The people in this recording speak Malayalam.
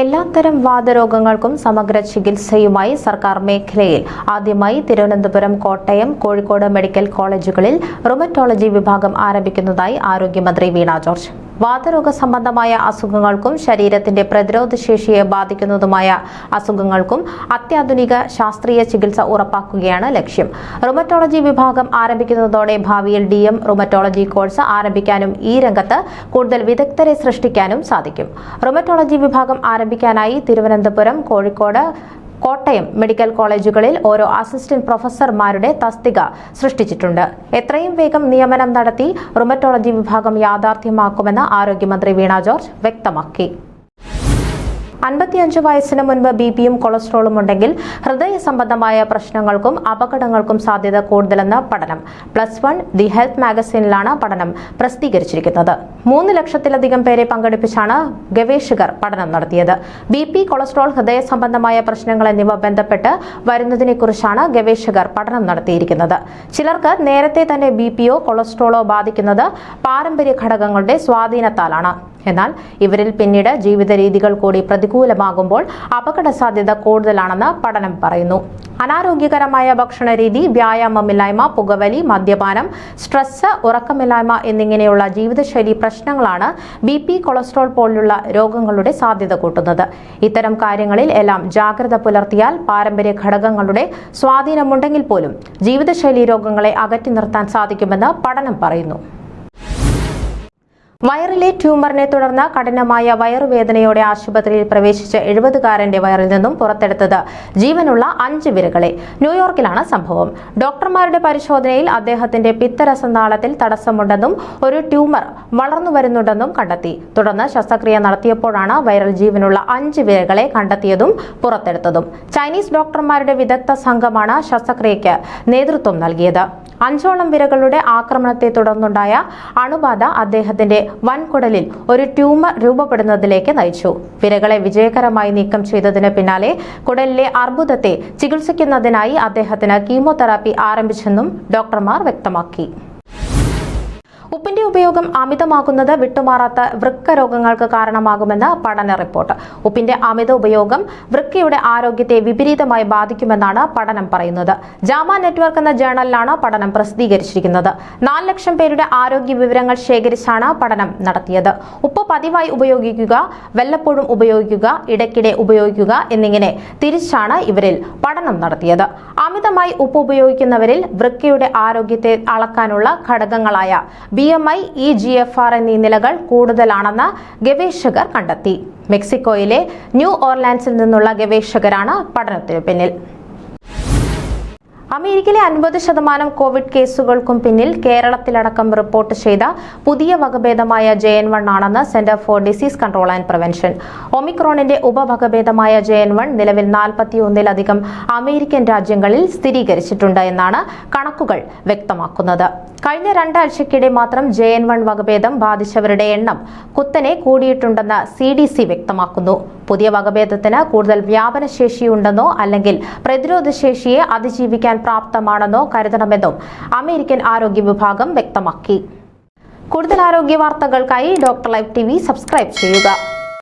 എല്ലാത്തരം വാതരോഗങ്ങൾക്കും സമഗ്ര ചികിത്സയുമായി സർക്കാർ മേഖലയിൽ. ആദ്യമായി തിരുവനന്തപുരം കോട്ടയം കോഴിക്കോട് മെഡിക്കൽ കോളേജുകളിൽ റുമറ്റോളജി വിഭാഗം ആരംഭിക്കുന്നതായി ആരോഗ്യമന്ത്രി വീണ ജോർജ്. വാതരോഗ സംബന്ധമായ അസുഖങ്ങൾക്കും ശരീരത്തിന്റെ പ്രതിരോധശേഷിയെ ബാധിക്കുന്നതുമായ അസുഖങ്ങൾക്കും അത്യാധുനിക ശാസ്ത്രീയ ചികിത്സ ഉറപ്പാക്കുകയാണ് ലക്ഷ്യം. റുമറ്റോളജി വിഭാഗം ആരംഭിക്കുന്നതോടെ ഭാവിയിൽ ഡി എം റുമറ്റോളജി കോഴ്സ് ആരംഭിക്കാനും ഈ രംഗത്ത് കൂടുതൽ വിദഗ്ധരെ സൃഷ്ടിക്കാനും സാധിക്കും. റുമറ്റോളജി വിഭാഗം ആരംഭിക്കാനായി തിരുവനന്തപുരം കോഴിക്കോട് കോട്ടയം മെഡിക്കൽ കോളേജുകളിൽ ഓരോ അസിസ്റ്റന്റ് പ്രൊഫസർമാരുടെ തസ്തിക സൃഷ്ടിച്ചിട്ടുണ്ട്. എത്രയും വേഗം നിയമനം നടത്തി റുമറ്റോളജി വിഭാഗം യാഥാർത്ഥ്യമാക്കുമെന്ന് ആരോഗ്യമന്ത്രി വീണ ജോർജ് വ്യക്തമാക്കി. അൻപത്തിയഞ്ച് വയസ്സിന് മുൻപ് ബി പിയും കൊളസ്ട്രോളും ഉണ്ടെങ്കിൽ ഹൃദയ സംബന്ധമായ പ്രശ്നങ്ങൾക്കും അപകടങ്ങൾക്കും സാധ്യത കൂടുതലെന്ന് പഠനം. പ്ലസ് വൺ ദി ഹെൽത്ത് മാഗസീനിലാണ് പഠനം പ്രസിദ്ധീകരിച്ചിരിക്കുന്നത്. മൂന്ന് ലക്ഷത്തിലധികം പേരെ പങ്കെടുപ്പിച്ചാണ് ഗവേഷകർ പഠനം നടത്തിയത്. ബി പി കൊളസ്ട്രോൾ ഹൃദയ സംബന്ധമായ പ്രശ്നങ്ങൾ എന്നിവ ബന്ധപ്പെട്ട് വരുന്നതിനെക്കുറിച്ചാണ് ഗവേഷകർ പഠനം നടത്തിയിരിക്കുന്നത്. ചിലർക്ക് നേരത്തെ തന്നെ ബി പിയോ കൊളസ്ട്രോളോ ബാധിക്കുന്നത് പാരമ്പര്യ ഘടകങ്ങളുടെ സ്വാധീനത്താലാണ്. എന്നാൽ ഇവരിൽ പിന്നീട് ജീവിത രീതികൾ കൂടി പ്രതികൂലമാകുമ്പോൾ അപകട സാധ്യത കൂടുതലാണെന്ന് പഠനം പറയുന്നു. അനാരോഗ്യകരമായ ഭക്ഷണരീതി വ്യായാമമില്ലായ്മ പുകവലി മദ്യപാനം സ്ട്രെസ് ഉറക്കമില്ലായ്മ എന്നിങ്ങനെയുള്ള ജീവിതശൈലി പ്രശ്നങ്ങളാണ് ബി പി കൊളസ്ട്രോൾ പോലുള്ള രോഗങ്ങളുടെ സാധ്യത കൂട്ടുന്നത്. ഇത്തരം കാര്യങ്ങളിൽ എല്ലാം ജാഗ്രത പുലർത്തിയാൽ പാരമ്പര്യ ഘടകങ്ങളുടെ സ്വാധീനമുണ്ടെങ്കിൽ പോലും ജീവിതശൈലി രോഗങ്ങളെ അകറ്റി നിർത്താൻ സാധിക്കുമെന്ന് പഠനം പറയുന്നു. വയറിലെ ട്യൂമറിനെ തുടർന്ന് കഠിനമായ വയറുവേദനയോടെ ആശുപത്രിയിൽ പ്രവേശിച്ച എഴുപതുകാരന്റെ വയറിൽ നിന്നും പുറത്തെടുത്തത് ജീവനുള്ള അഞ്ച് വിരകളെ. ന്യൂയോർക്കിലാണ് സംഭവം. ഡോക്ടർമാരുടെ പരിശോധനയിൽ അദ്ദേഹത്തിന്റെ പിത്തരസനാളത്തിൽ തടസ്സമുണ്ടെന്നും ഒരു ട്യൂമർ വളർന്നു വരുന്നുണ്ടെന്നും കണ്ടെത്തി. തുടർന്ന് ശസ്ത്രക്രിയ നടത്തിയപ്പോഴാണ് വയറിൽ ജീവനുള്ള അഞ്ച് വിരകളെ കണ്ടെത്തിയതും പുറത്തെടുത്തതും. ചൈനീസ് ഡോക്ടർമാരുടെ വിദഗ്ധ സംഘമാണ് ശസ്ത്രക്രിയയ്ക്ക് നേതൃത്വം നൽകിയത്. അഞ്ചോളം വിരകളുടെ ആക്രമണത്തെ തുടർന്നുണ്ടായ അണുബാധ അദ്ദേഹത്തിന്റെ വൻകുടലിൽ ഒരു ട്യൂമർ രൂപപ്പെടുന്നതിലേക്ക് നയിച്ചു. വിരകളെ വിജയകരമായി നീക്കം ചെയ്തതിന് പിന്നാലെ കുടലിലെ അർബുദത്തെ ചികിത്സിക്കുന്നതിനായി അദ്ദേഹത്തിന് കീമോതെറാപ്പി ആരംഭിച്ചെന്നും ഡോക്ടർമാർ വ്യക്തമാക്കി. ഉപ്പിന്റെ ഉപയോഗം അമിതമാകുന്നത് വിട്ടുമാറാത്ത വൃക്ക രോഗങ്ങൾക്ക് കാരണമാകുമെന്ന് പഠന റിപ്പോർട്ട്. ഉപ്പിന്റെ അമിത ഉപയോഗം വൃക്കയുടെ ആരോഗ്യത്തെ വിപരീതമായി ബാധിക്കുമെന്നാണ് പഠനം പറയുന്നത്. ജാമ നെറ്റ്വർക്ക് എന്ന ജേണലിലാണ് പഠനം പ്രസിദ്ധീകരിച്ചിരിക്കുന്നത്. നാല് ലക്ഷം പേരുടെ ആരോഗ്യ വിവരങ്ങൾ ശേഖരിച്ചാണ് പഠനം നടത്തിയത്. ഉപ്പ് പതിവായി ഉപയോഗിക്കുക വല്ലപ്പോഴും ഉപയോഗിക്കുക ഇടയ്ക്കിടെ ഉപയോഗിക്കുക എന്നിങ്ങനെ തിരിച്ചാണ് ഇവരിൽ പഠനം നടത്തിയത്. അമിതമായി ഉപ്പ് ഉപയോഗിക്കുന്നവരിൽ വൃക്കയുടെ ആരോഗ്യത്തെ അളക്കാനുള്ള ഘടകങ്ങളായ B I E G F R എന്നീ നിലകൾ കൂടുതലാണെന്ന് ഗവേഷകർ കണ്ടെത്തി. മെക്സിക്കോയിലെ ന്യൂ ഓർലാൻഡ്സിൽ നിന്നുള്ള ഗവേഷകരാണ് പഠനത്തിന് പിന്നിൽ. അമേരിക്കയിലെ അൻപത് ശതമാനം കോവിഡ് കേസുകൾക്കും പിന്നിൽ കേരളത്തിലടക്കം റിപ്പോർട്ട് ചെയ്ത പുതിയ വകഭേദമായ ജെ എൻ വൺ ആണെന്ന് centre for disease control and prevention. ഒമിക്രോണിന്റെ ഉപവകഭേദമായ ജെ എൻ വൺ നിലവിൽ നാൽപ്പത്തിയൊന്നിലധികം അമേരിക്കൻ രാജ്യങ്ങളിൽ സ്ഥിരീകരിച്ചിട്ടുണ്ട് എന്നാണ് കണക്കുകൾ വ്യക്തമാക്കുന്നത്. കഴിഞ്ഞ രണ്ടാഴ്ചയ്ക്കിടെ മാത്രം ജെ എൻ വൺ വകഭേദം ബാധിച്ചവരുടെ എണ്ണം കുത്തനെ കൂടിയിട്ടുണ്ടെന്ന് സി ഡി സി വ്യക്തമാക്കുന്നു. പുതിയ വകഭേദത്തിന് കൂടുതൽ വ്യാപനശേഷിയുണ്ടെന്നോ അല്ലെങ്കിൽ പ്രതിരോധശേഷിയെ അതിജീവിക്കാൻ പ്രാപ്തമാണെന്നോ കരുതണമെന്നും അമേരിക്കൻ ആരോഗ്യ വിഭാഗം വ്യക്തമാക്കി. കൂടുതൽ ആരോഗ്യ വാർത്തകൾക്കായി ഡോക്ടർ ലൈവ് ടി സബ്സ്ക്രൈബ് ചെയ്യുക.